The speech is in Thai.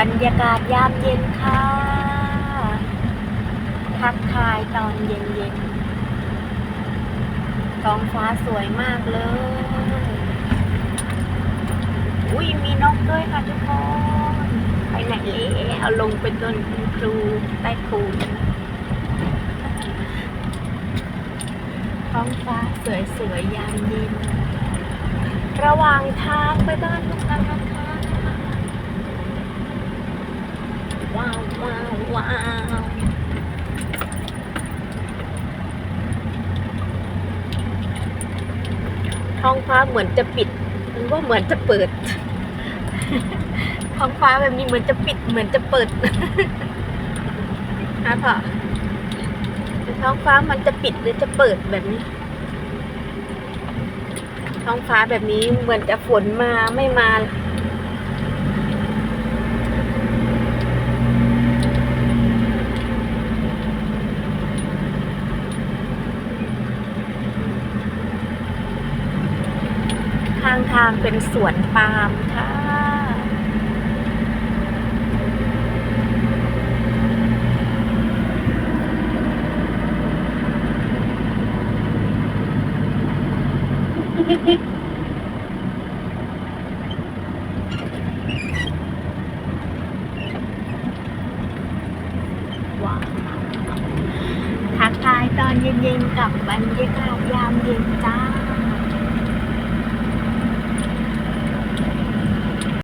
บรรยากาศยามเย็นค่ะ ทักทายตอนเย็นเย็นๆท้องฟ้าสวยมากเลย อุ้ยมีนกด้วยค่ะทุกคน ไปไหนแล้วลงเป็นต้นครูใต้ครูท้องฟ้าสวยๆยามเย็น ระหว่างทางไปบ้านลูกค้าค่ะว้าว ว้าวท้องฟ้าเหมือนจะปิดหรือว่าเหมือนจะเปิด ท้องฟ้าแบบนี้เหมือนจะปิด เหมือนจะเปิดนะพ่อท้องฟ้ามันจะปิดหรือจะเปิดแบบนี้ ท้องฟ้าแบบนี้เหมือนจะฝนมาไม่มาางทางเป็นสวนปาล์มค่ะ ว้าวทักทายตอนเย็นๆกับบรรยากาศยามเย็นจ้า